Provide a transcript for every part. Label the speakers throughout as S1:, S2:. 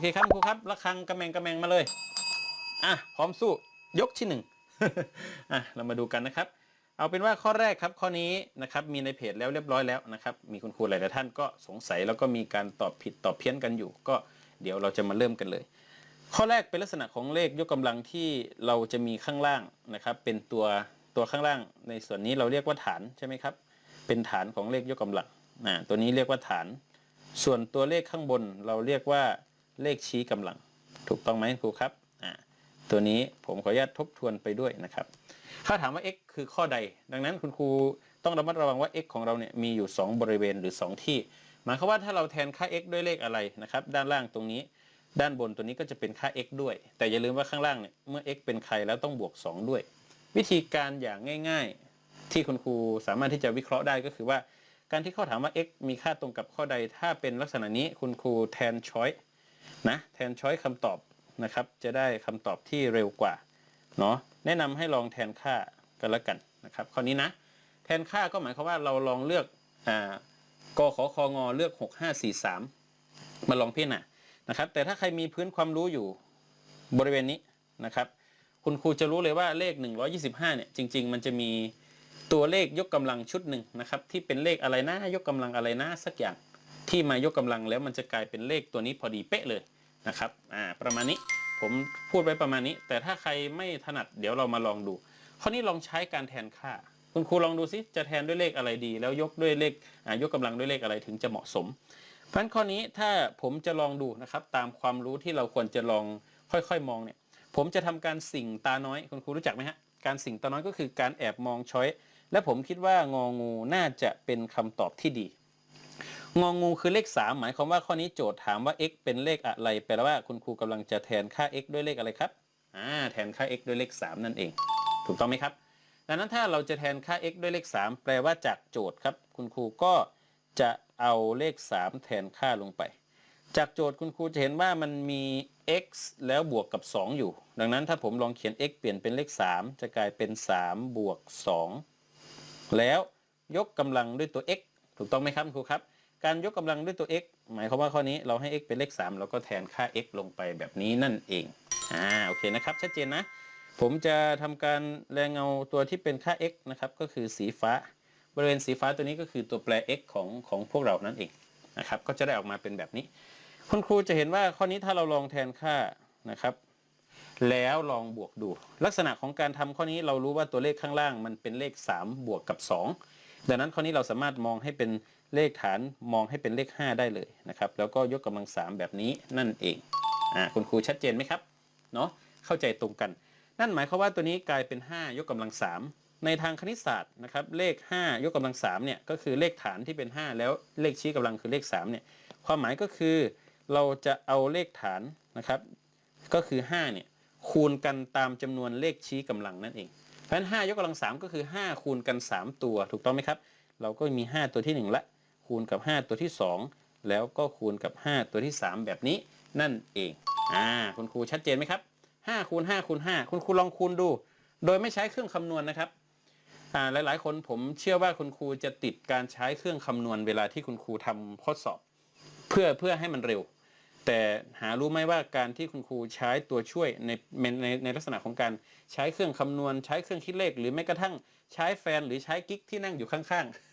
S1: เคครับครูครับระฆังกระแมงกระแมงมาเลย อะพร้อมสู้ยกที่หนึ่งอะเรามาดูกันนะครับ เอาเป็นว่าข้อแรกครับข้อนี้นะครับมีในเพจแล้วเรียบร้อยแล้วนะครับ มีคุณครูหลายท่านก็สงสัยแล้วก็มีการตอบผิดตอบเพี้ยนกันอยู่ ก็เดี๋ยวเราจะมาเริ่มกันเลย ข้อแรกเป็นลักษณะของเลขยกกำลังที่เราจะมีข้างล่างนะครับ เป็นตัวตัวข้างล่าง ในส่วนนี้เราเรียกว่าฐานใช่ไหมครับ เป็นฐานของเลขยกกำลังอ่าตัวนี้เรียกว่าฐาน ส่วนตัวเลขข้างบนเราเรียกว่า เลขชี้กำลัง ถูกต้องไหมครูครับอ่าตัวนี้ผมขออนุญาตทบทวนไปด้วยนะครับ ถ้าถามว่า x คือข้อใด ดังนั้นคุณครูต้องระมัดระวังว่า x ของเราเนี่ยมีอยู่ 2 บริเวณหรือ 2 ที่ หมายความว่าถ้าเราแทนค่า x ด้วยเลขอะไรนะครับ ด้านล่างตรงนี้ ด้านบนตัวนี้ก็จะเป็นค่า x ด้วย แต่อย่าลืมว่าข้างล่างเนี่ยเมื่อ x เป็นใครแล้วต้องบวก 2 ด้วย วิธีการอย่างง่าย ๆ ที่คุณครูสามารถที่จะวิเคราะห์ได้ก็คือว่า การที่เขาถามว่า x มีค่าตรงกับข้อใด ถ้าเป็นลักษณะนี้คุณครูแทนช้อย นะแทนช้อยคำตอบนะครับ จะได้คำตอบที่เร็วกว่าเนาะแนะนำให้ลองแทนค่ากันละกันนะครับข้อนี้นะ แทนค่าก็หมายความว่าเราลองเลือกอ่ากขอคองอเลือก 6543 มาลองพิจารณานะครับ แต่ถ้าใครมีพื้นความรู้อยู่บริเวณนี้นะครับ คุณครูจะรู้เลยว่าเลข 125 เนี่ยจริง ๆ มันจะมีตัวเลขยกกำลังชุดหนึ่งนะครับ ที่เป็นเลขอะไรนะยกกำลังอะไรนะสักอย่าง ที่มายกกำลังแล้วมันจะกลายเป็นเลขตัวนี้พอดีเป๊ะเลยนะครับอ่าประมาณนี้ผมพูดไว้ประมาณนี้ แต่ถ้าใครไม่ถนัดเดี๋ยวเรามาลองดูข้อนี้ลองใช้การแทนค่า คุณครูลองดูซิจะแทนด้วยเลขอะไรดี แล้วยกด้วยเลขอ่ายกกำลังด้วยเลขอะไรถึงจะเหมาะสมเพราะฉะนั้นข้อนี้ถ้าผมจะลองดูนะครับตามความรู้ที่เราควรจะลองค่อยๆ มองเนี่ยผมจะทำการสิ่งตาน้อยคุณครูรู้จักไหมฮะการสิ่งตาน้อยก็คือการแอบมองช้อยและผมคิดว่างองูน่าจะเป็นคำตอบที่ดี งองูคือเลข 3 หมายความว่าข้อนี้โจทย์ถามว่า x เป็นเลขอะไร แปลว่าคุณครูกำลังจะแทนค่า x ด้วยเลขอะไรครับอ่าแทนค่า x ด้วยเลข 3 นั่นเอง ถูกต้องไหมครับ ดังนั้นถ้าเราจะแทนค่า x ด้วยเลข 3 แปลว่าจากโจทย์ครับ คุณครูก็จะเอาเลข 3 แทนค่าลงไป จากโจทย์คุณครูจะเห็นว่ามันมี x แล้วบวกกับ 2 อยู่ ดังนั้นถ้าผมลองเขียน x เปลี่ยนเป็นเลข 3 จะกลายเป็น 3 บวก 2 แล้วยกกำลังด้วยตัว x ถูกต้องไหมครับคุณครูครับ การยกกำลังด้วยตัว x หมายความว่าข้อนี้เราให้ x เป็นเลข3เราก็แทนค่า x ลงไปแบบนี้นั่นเอง อ่า โอเคนะครับ ชัดเจนนะ ผมจะทำการแรงเงาตัวที่เป็นค่า x นะครับ ก็คือสีฟ้า บริเวณสีฟ้าตัวนี้ก็คือตัวแปร x ของของพวกเรานั่นเองนะครับ ก็จะได้ออกมาเป็นแบบนี้ คุณครูจะเห็นว่าข้อนี้ถ้าเราลองแทนค่านะครับ แล้วลองบวกดู ลักษณะของการทำข้อนี้เรารู้ว่าตัวเลขข้างล่างมันเป็นเลข 3 บวกกับ 2 ดังนั้นข้อนี้เราสามารถมองให้เป็น เลขฐานมองให้เป็นเลข 5 ได้เลยนะครับ แล้วก็ยกกำลัง 3 แบบนี้นั่นเองอ่าคุณครูชัดเจนไหมครับเนาะเข้าใจตรงกัน นั่นหมายความว่าตัวนี้กลายเป็น 5 ยกกำลัง 3 ในทางคณิตศาสตร์นะครับเลข 5 ยกกำลัง3เนี่ยก็คือเลขฐานที่เป็น 5 แล้วเลขชี้กำลังคือเลข3เนี่ยความหมายก็คือเราจะเอาเลขฐานนะครับก็คือ5เนี่ยคูณกันตามจำนวนเลขชี้กำลังนั่นเองเพราะฉะนั้น5ยกกำลัง3ก็คือ 5 คูณกัน 3 ตัวถูกต้องไหมครับ เราก็มี 5 ตัวที่ 1 ละ คูณกับ 5 ตัวที่ 2 แล้วก็คูณกับ 5 ตัวที่ 3 แบบนี้นั่นเองอ่าคุณครูชัดเจนไหมครับ5คูณ5คูณ5คุณครูลองคูณดู โดยไม่ใช้เครื่องคำนวณนะครับอ่าหลาย ๆ คนผมเชื่อว่าคุณครูจะติดการใช้เครื่องคำนวณเวลาที่คุณครูทำข้อสอบ เพื่อเพื่อให้มันเร็ว แต่หารู้ไหมว่าการที่คุณครูใช้ตัวช่วยในในในลักษณะของการใช้เครื่องคำนวณ ใช้เครื่องคิดเลข หรือแม้กระทั่งใช้แฟนหรือใช้กิ๊กที่นั่งอยู่ข้าง ๆ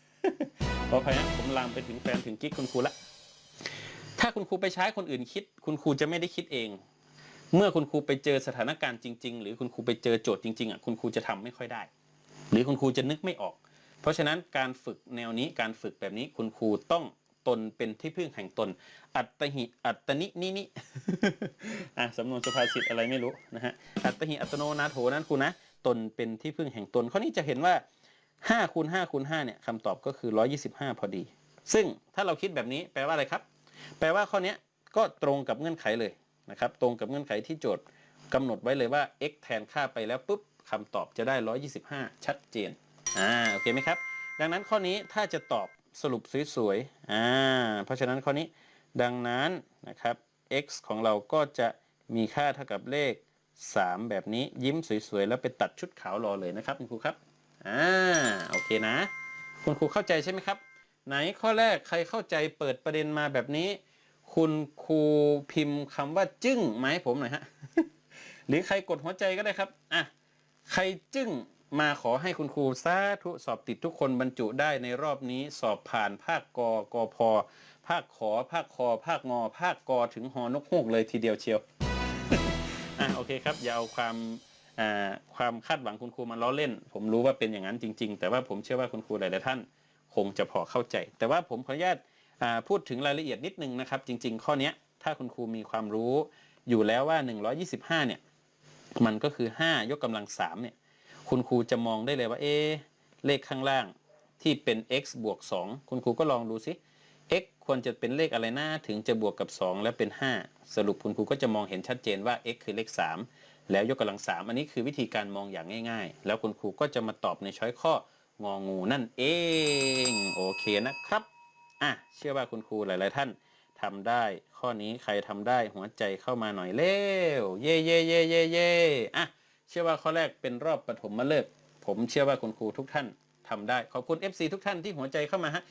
S1: ขออภัยนะผมลามไปถึงแฟนถึงกิ๊กคุณครูละ ถ้าคุณครูไปใช้คนอื่นคิด คุณครูจะไม่ได้คิดเอง เมื่อคุณครูไปเจอสถานการณ์จริง ๆ หรือคุณครูไปเจอโจทย์จริงๆอะคุณครูจะทำไม่ค่อยได้ หรือคุณครูจะนึกไม่ออก เพราะฉะนั้นการฝึกแนวนี้การฝึกแบบนี้คุณครูต้องตนเป็นที่พึ่งแห่งตน อัตหิอัตนินินิอะสำนวนสุภาษิตอะไรไม่รู้นะฮะอัตหิอัตโนนาโถนั้นครูนะตนเป็นที่พึ่งแห่งตนข้อนี้จะเห็นว่า 5คูณ5คูณ5เนี่ยคำตอบก็คือ 125 พอดี ซึ่งถ้าเราคิดแบบนี้แปลว่าอะไรครับ แปลว่าข้อนี้ก็ตรงกับเงื่อนไขเลยนะครับ ตรงกับเงื่อนไขที่โจทย์กำหนดไว้เลยว่า x แทนค่าไปแล้วปุ๊บคำตอบจะได้ 125 ชัดเจน อ่า โอเคไหมครับ ดังนั้นข้อนี้ถ้าจะตอบสรุปสวยๆ อ่า เพราะฉะนั้นข้อนี้ ดังนั้นนะครับ x ของเราก็จะมีค่าเท่ากับเลข 3 แบบนี้ยิ้มสวยๆ แล้วไปตัดชุดขาวรอเลยนะครับคุณครูครับ อ่าโอเคนะ คุณครูเข้าใจใช่ไหมครับ ไหนข้อแรกใครเข้าใจเปิดประเด็นมาแบบนี้ คุณครูพิมพ์คำว่าจึ้งมาให้ผมหน่อยฮะหรือใครกดหัวใจก็ได้ครับอะใครจึ้งมาขอให้คุณครูสาธุสอบติดทุกคนบรรจุได้ในรอบนี้สอบผ่านภาคกกพภาคขอภาคคอภาคงอ ภาคกถึงหอนกฮูกเลยทีเดียวเชียว อะโอเคครับ อย่าเอาความ ความคาดหวังคุณครูมาล้อเล่น ผมรู้ว่าเป็นอย่างนั้นจริง ๆ แต่ว่าผมเชื่อว่าคุณครูหลายๆท่าน คงจะพอเข้าใจ แต่ว่าผมขออนุญาตพูดถึงรายละเอียดนิดนึงนะครับ จริง ๆ ข้อนี้ถ้าคุณครูมีความรู้อยู่แล้วว่า 125 เนี่ย มันก็คือ 5 ยกกำลัง 3 เนี่ย คุณครูจะมองได้เลยว่า เอเลขข้างล่างที่เป็น x บวก 2 คุณครูก็ลองดูสิ x ควรจะเป็นเลขอะไรนะถึงจะบวกกับ 2 แล้วเป็น 5 สรุปคุณครูก็จะมองเห็นชัดเจนว่า x คือเลข 3 แล้วยกกำลัง3อันนี้คือวิธีการมองอย่างง่าย ๆ แล้วคุณครูก็จะมาตอบในช้อยข้ององูนั่นเองโอเคนะครับอะเชื่อว่าคุณครูหลาย ๆ ท่านทำได้ ข้อนี้ใครทำได้หัวใจเข้ามาหน่อยเร็วเย่เย่เย่เย่เย่อะเชื่อว่าข้อแรกเป็นรอบปฐมฤกษ์ผมเชื่อว่าคุณครูทุกท่านทำได้ ขอบคุณ FC ทุกท่านที่หัวใจเข้ามาฮะ